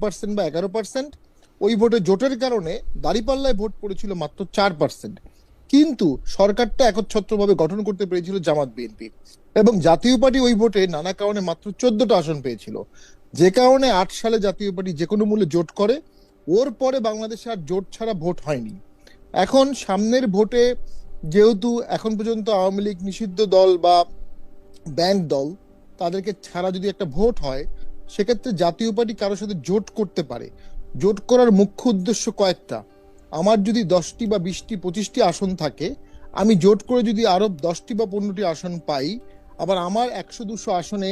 Percent বা এগারো percent ওই ভোটে জোটের কারণে দাঁড়িপাল্লায় ভোট পড়েছিল মাত্র চার পার্সেন্ট কিন্তু সরকারটা একচ্ছত্রভাবে গঠন করতে পেরেছিল জামাত বিএনপি। এবং জাতীয় পার্টি ওই ভোটে নানা কারণে মাত্র চোদ্দটা আসন পেয়েছিল। যে কারণে আট সালে জাতীয় পার্টি যে কোনো মূল্যে জোট করে, ওর পরে বাংলাদেশে আর জোট ছাড়া ভোট হয়নি। এখন সামনের ভোটে যেহেতু এখন পর্যন্ত আওয়ামী লীগ নিষিদ্ধ দল বা ব্যান্ড দল, তাদেরকে ছাড়া যদি একটা ভোট হয় সেক্ষেত্রে জাতীয় পার্টি কারোর সাথে জোট করতে পারে। জোট করার মুখ্য উদ্দেশ্য কয়েকটা। আমার যদি দশটি বা বিশটি পঁচিশটি আসন থাকে আমি জোট করে যদি আরও দশটি বা পনেরোটি আসন পাই আবার আমার একশো দুশো আসনে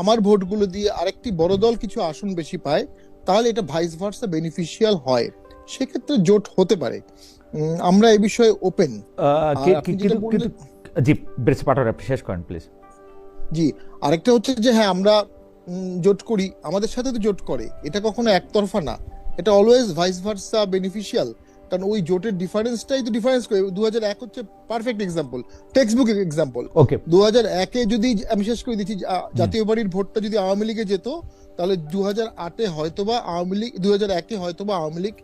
আমার ভোটগুলো দিয়ে আরেকটি বড় দল কিছু আসন বেশি পায় তাহলে এটা ভাইস ভার্সা বেনিফিশিয়াল হয়। সেক্ষেত্রে জোট হতে পারে। আমরা এ বিষয়ে ওপেন জি ব্রেস পাঠক আপনি শেষ করেন প্লিজ জি আরেকটা হচ্ছে যে হ্যাঁ আমরা জোট করি আমাদের সাথে তো জোট করে। এটা কখনো একতরফা না। এটা অলওয়েজ ভাইস ভার্সা বেনিফিশিয়াল কারণ ওই জোটের ডিফারেন্সটাই তো ডিফারেন্স করে। দু হাজার এক হচ্ছে perfect example text book example okay দু হাজার একে যদি আমি শেষ করে দিচ্ছি জাতীয় বাড়ির ভোটটা যদি আওয়ামী লীগে যেত তাহলে দু হাজার আটে হয়তোবা আওয়ামী লীগ দু হাজার একে হয়তোবা আওয়ামী লীগ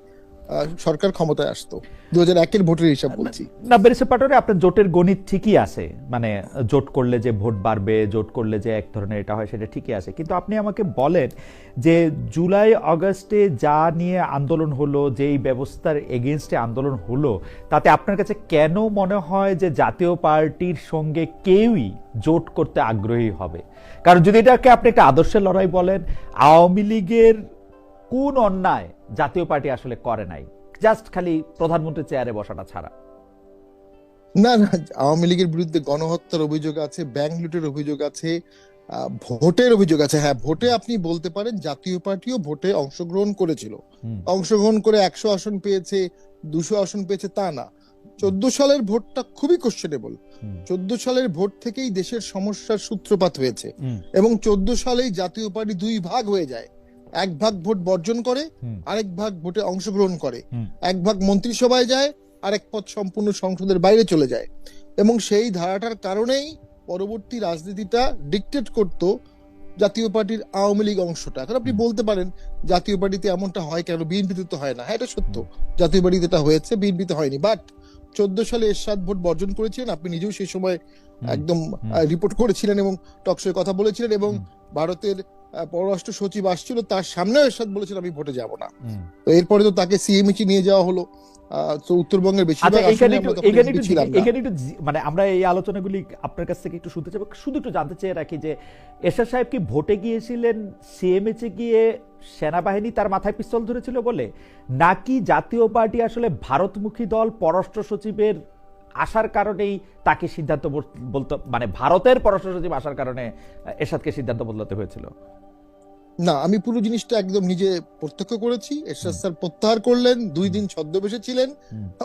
সরকার ক্ষমতায় আসতো। দু হাজার একের ভোটের হিসাব বলছি। না বেরিসে পাটরে আপনার জোটের গণিত ঠিকই আছে। মানে জোট করলে যে ভোট বাড়বে, জোট করলে যে এক ধরনের এটা হয়, সেটা ঠিকই আছে। কিন্তু আপনি আমাকে বলেন যে জুলাই আগস্টে যা নিয়ে আন্দোলন হলো, যেই ব্যবস্থার এগেনস্টে আন্দোলন হলো, তাতে আপনার কাছে কেন মনে হয় যে জাতীয় পার্টির সঙ্গে কেউই জোট করতে আগ্রহী হবে? কারণ যদি এটাকে আপনি একটা আদর্শের লড়াই বলেন, আওয়ামী লীগের কোন অন্যায় জাতীয় পার্টি আসলে করে নাই। জাস্ট খালি প্রধানমন্ত্রী চেয়ারে বসাটা ছাড়া। না না আওয়ামী লীগের বিরুদ্ধে গণহত্যার অভিযোগ আছে ব্যাংক লুটের অভিযোগ আছে ভোটের অভিযোগ আছে। হ্যাঁ ভোটে আপনি বলতে পারেন জাতীয় পার্টিও ভোটে অংশগ্রহণ করেছিল। অংশগ্রহণ করে একশো আসন পেয়েছে দুশো আসন পেয়েছে তা না। চোদ্দ সালের ভোটটা খুবই কোশ্চেনেবল। চোদ্দ সালের ভোট থেকেই দেশের সমস্যার সূত্রপাত হয়েছে। এবং চোদ্দ সালেই জাতীয় পার্টি দুই ভাগ হয়ে যায়। এক ভাগ ভোট বর্জন করে আরেক ভাগ ভোটে অংশগ্রহণ করে। এক ভাগ মন্ত্রিসভায় যায় আরেক পথ সম্পূর্ণ সংসদের বাইরে চলে যায়। এবং সেই ধারাটার কারণেই পরবর্তী রাজনীতিটা ডিকটেট করত জাতীয় পার্টির আওয়ামী লীগ অংশটা। এখন আপনি বলতে পারেন জাতীয় পার্টিতে এমনটা হয় কেন? বিএনপিতে তো হয় না। হ্যাঁ এটা সত্য। জাতীয় পার্টিতে এটা হয়েছে বিএনপিতে হয়নি। বাট চোদ্দ সালে এরশাদ ভোট বর্জন করেছিলেন আপনি নিজেও সেই সময় একদম রিপোর্ট করেছিলেন এবং টকশোয় কথা বলেছিলেন এবং ভারতের পররাষ্ট্র সচিব আসছিল তার সামনেও এরশাদ বলেছেন আমি ভোটে যাব না। তো এরপরে তো তাকে সিএমইচি নিয়ে যাওয়া হলো। তো উত্তরবঙ্গের আচ্ছা বেশিরভাগ এখানে একটু মানে আমরা এই আলোচনাগুলি আপনার কাছ থেকে একটু শুনতে চাইব শুধু একটু জানতে চেয়ে রাখি যে এরশাদ সাহেব কি ভোটে গিয়েছিলেন সিএমএচে গিয়ে সেনাবাহিনী তার মাথায় পিস্তল ধরেছিল বলে? নাকি জাতীয় পার্টি আসলে ভারতমুখী দল পররাষ্ট্র সচিবের আসার কারণেই তাকে সিদ্ধান্ত বল- বলতে মানে ভারতের পররাষ্ট্র সচিব আসার কারণে এরশাদকে সিদ্ধান্ত বদলাতে হয়েছিল। না আমি পুরো জিনিসটা একদম নিজে প্রত্যক্ষ করেছি। এরশাদ স্যার প্রত্যাহার করলেন দুই দিন ছদ্মবেশে ছিলেন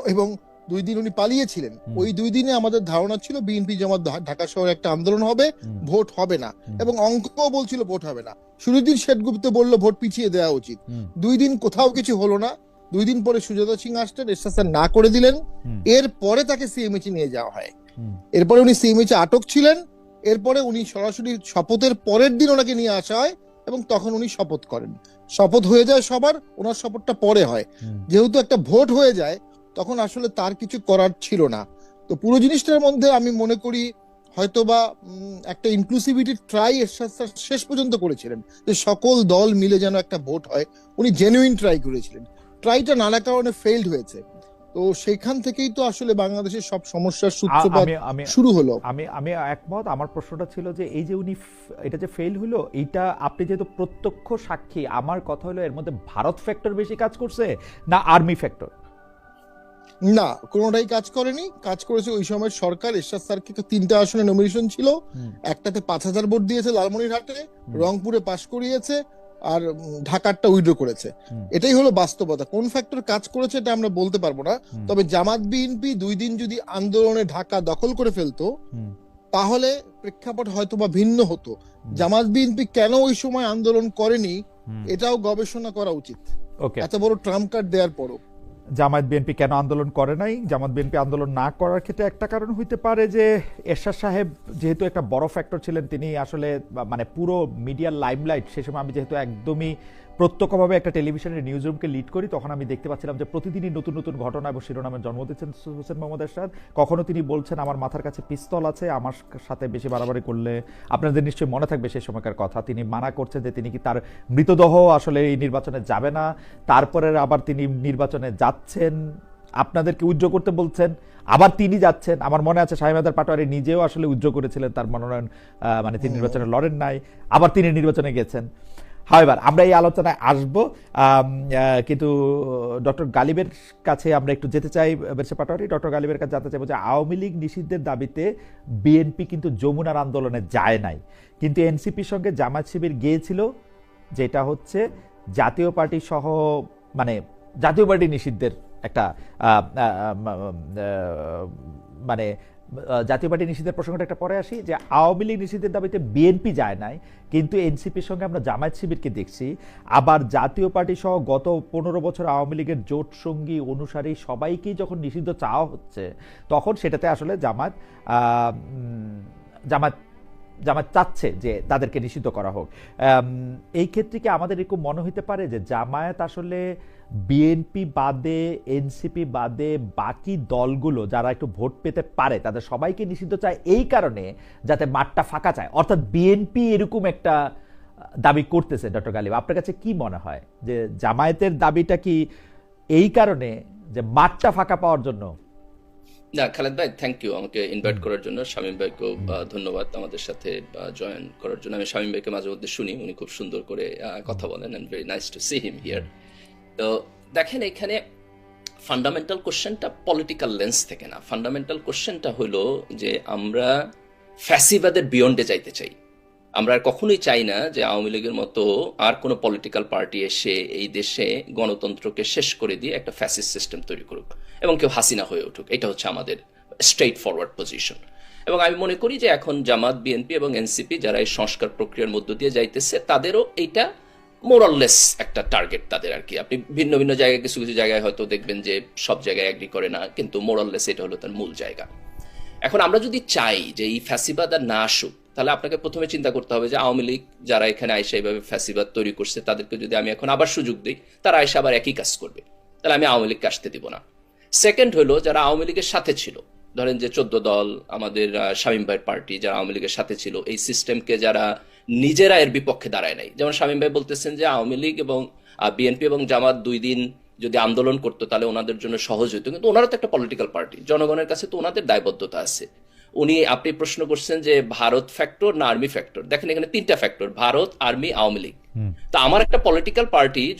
এবং দুই দিন উনি পালিয়েছিলেন। ওই দুই দিনে আমাদের ধারণা ছিল বিএনপি জামাত ঢাকা শহরে একটা আন্দোলন হবে ভোট হবে না। এবং অঙ্কও বলছিল ভোট হবে না। শুরুর দিন শেঠগুপ্ত বলল ভোট পিছিয়ে দেওয়া উচিত। দুই দিন কোথাও কিছু হলো না। দুই দিন পরে সুজাতা সিং আসলেন এরশাদ না করে দিলেন। এরপরে তাকে সিএমএচি নিয়ে যাওয়া হয়। এরপরে উনি সিএমএইচে আটক ছিলেন এরপরে উনি সরাসরি শপথের পরের দিন ওনাকে নিয়ে আসা হয় এবং তখন উনি শপথ করেন। শপথ হয়ে যায় সবার ওনার শপথটা পরে হয়। যেহেতু একটা ভোট হয়ে যায় তখন আসলে তার কিছু করার ছিল না। তো পুরো জিনিসটার মধ্যে আমি মনে করি হয়তোবা একটা ইনক্লুসিভিটি ট্রাই এরশাদ স্যার শেষ পর্যন্ত করেছিলেন। যে সকল দল মিলে যেন একটা ভোট হয় উনি জেনুইন ট্রাই করেছিলেন। ট্রাইটা নানা কারণে ফেইল্ড হয়েছে। তো সেখান থেকেই তো আসলে বাংলাদেশের সব সমস্যার সূত্রপাত শুরু হলো। আমি আমি একমত। আমার প্রশ্নটা ছিল যে এই যে উনি এটা যে ফেল হলো এইটা আপনি যেহেতু প্রত্যক্ষ সাক্ষী আমার কথা হলো এর মধ্যে ভারত ফ্যাক্টর বেশি কাজ করছে না আর্মি ফ্যাক্টর না কোনোটাই কাজ করেনি। কাজ করেছে ওই সময় সরকার এরশাদ স্যারকে তিনটা আসনে নমিনেশন ছিল। একটাতে পাঁচ হাজার ভোট দিয়েছে লালমনিরহাটে রংপুরে পাশ করিয়েছে আর ঢাকারটা উইড্রো করেছে। এটাই হলো বাস্তবতা। কোন ফ্যাক্টর কাজ করেছে এটা আমরা বলতে পারব না। তবে জামাত বিএনপি দুই দিন যদি আন্দোলনে ঢাকা দখল করে ফেলতো তাহলে প্রেক্ষাপট হয়তো বা ভিন্ন হতো। জামাত বিএনপি কেন ওই সময় আন্দোলন করেনি এটাও গবেষণা করা উচিত। ওকে। এত বড় ট্রাম্প কার্ড দেওয়ার পরও। জামায়াত বিএনপি কেন আন্দোলন করে নাই? জামাত বিএনপি আন্দোলন না করার ক্ষেত্রে একটা কারণ হইতে পারে যে এরশাদ সাহেব যেহেতু একটা বড় ফ্যাক্টর ছিলেন, তিনি আসলে মানে পুরো মিডিয়ার লাইমলাইট সে সময় আমি যেহেতু একদমই প্রত্যক্ষভাবে একটা টেলিভিশনের নিউজ রুমকে লিড করি তখন আমি দেখতে পাচ্ছিলাম যে প্রতিদিনই নতুন নতুন ঘটনা এবং শিরোনামের জন্ম দিচ্ছেন হোসেন মোহাম্মদ এরশাদ। কখনো তিনি বলছেন আমার মাথার কাছে পিস্তল আছে আমার সাথে বেশি বাড়াবাড়ি করলে আপনাদের নিশ্চয়ই মনে থাকবে সেই সময়কার কথা। তিনি মানা করছেন যে তিনি কি তার মৃতদেহ আসলে এই নির্বাচনে যাবে না তারপরে আবার তিনি নির্বাচনে যাচ্ছেন। আপনাদেরকে উজ্জ্ব করতে বলছেন আবার তিনি যাচ্ছেন। আমার মনে আছে শাহিমাদার পাটোয়ারি নিজেও আসলে উজ্জ্ব করেছিলেন তার মনোনয়ন মানে তিনি নির্বাচনে লড়েন নাই আবার তিনি নির্বাচনে গেছেন। হাওয়েভার আমরা এই আলোচনায় আসব। কিন্তু ডক্টর গালিবের কাছে আমরা একটু যেতে চাই। বেরসে পাটোয়ারি, ডক্টর গালিবের কাছে জানতে চাইব যে আওয়ামী লীগ নিষিদ্ধের দাবিতে বিএনপি কিন্তু যমুনার আন্দোলনে যায় নাই। কিন্তু এনসিপির সঙ্গে জামাত শিবির গিয়েছিল, যেটা হচ্ছে জাতীয় পার্টি সহ মানে জাতীয় পার্টি নিষিদ্ধের একটা মানে জাতীয় পার্টি নিষিদ্ধের প্রসঙ্গটা একটা পরে আসি, যে আওয়ামী লীগ নিষিদ্ধের দাবিতে বিএনপি যায় নাই, কিন্তু এনসিপির সঙ্গে আমরা জামায়াত শিবিরকে দেখছি। আবার জাতীয় পার্টি সহ গত পনেরো বছর আওয়ামী লীগের জোট সঙ্গী অনুসারী সবাইকেই যখন নিষিদ্ধ চাওয়া হচ্ছে, তখন সেটাতে আসলে জামাত জামাত জামাত চাচ্ছে যে তাদেরকে নিষিদ্ধ করা হোক। এই ক্ষেত্রে কি আমাদের এরকম মনে হতে পারে যে জামায়াত আসলে বিএনপি বাদে এনসিপি বাদে বাকি দলগুলো যারা একটু ভোট পেতে পারে, তাদের সবাইকে নিষিদ্ধ চায় এই কারণে যাতে মাঠটা ফাঁকা চায় অর্থাৎ বিএনপি এরকম একটা দাবি করতেছে ডক্টর গালিব। আপনার কাছে কি মনে হয়? যে জামায়াতের দাবিটা কি এই কারণে যে মাঠটা ফাঁকা পাওয়ার জন্য না খালেদ ভাই থ্যাংক ইউ আমাকে ইনভাইট করার জন্য। শামীম ভাইকেও ধন্যবাদ আমাদের সাথে জয়েন করার জন্য। আমি শামীম ভাইকে মাঝে মধ্যে শুনি উনি খুব সুন্দর করে কথা বলেন and very nice to see him here তো দেখেন এখানে ফান্ডামেন্টাল কোশ্চেনটা পলিটিক্যাল লেন্স থেকে না। ফান্ডামেন্টাল কোশ্চেনটা হলো যে আমরা ফ্যাসিবাদের বিয়ন্ডে যাইতে চাই। আমরা কখনোই চাই না যে আওয়ামী লীগের মতো আর কোনো পলিটিক্যাল পার্টি এসে এই দেশে গণতন্ত্রকে শেষ করে দিয়ে একটা ফ্যাসিস সিস্টেম তৈরি করুক এবং কেউ হাসিনা হয়ে উঠুক। এটা হচ্ছে আমাদের স্ট্রেট ফরওয়ার্ড পজিশন এবং আমি মনে করি যে এখন জামাত, বিএনপি এবং এনসিপি যারা এই সংস্কার প্রক্রিয়ার মধ্য দিয়ে যাইতেছে, তাদেরও এইটা মোরাললেস একটা টার্গেট তাদের আর কি। আপনি ভিন্ন ভিন্ন জায়গায়, কিছু কিছু জায়গায় হয়তো দেখবেন যে সব জায়গায় অ্যাগ্রি করে না, কিন্তু মোরাললেস এটা হলো তার মূল জায়গা। এখন আমরা যদি চাই যে এই ফ্যাসিবাদ না আসুক তাহলে আপনাকে প্রথমে চিন্তা করতে হবে যে আওয়ামী লীগ যারা এখানে আইসা এইভাবে ফ্যাসিবাদ তৈরি করছে, তাদেরকে যদি আমি এখন আবার সুযোগ দিই, তারা আইসা আবার একই কাজ করবে। তাহলে আমি আওয়ামী লীগকে আসতে দিব না। সেকেন্ড হলো, যারা আওয়ামী লীগের সাথে ছিল, ধরেন যে চোদ্দ দল, আমাদের শামীম ভাইয়ের পার্টি যারা আওয়ামী লীগের সাথে ছিল, এই সিস্টেমকে যারা নিজেরা এর বিপক্ষে দাঁড়ায় নাই। যেমন শামীম ভাই বলতেছেন যে আওয়ামী লীগ এবং বিএনপি এবং জামাত দুই দিন যদি আন্দোলন করতো, তাহলে ওনাদের জন্য সহজ হতো কিন্তু ওনারা তো একটা পলিটিক্যাল পার্টি জনগণের কাছে তো ওনাদের দায়বদ্ধতা আছে। উনি আপনি প্রশ্ন করছেন যে ভারত ফ্যাক্টর না আর্মি ফ্যাক্টর দেখেন এখানে তিনটা ফ্যাক্টর ভারত আর্মি আওয়ামী লীগ। তা আমার একটা পলিটিক্যাল পার্টি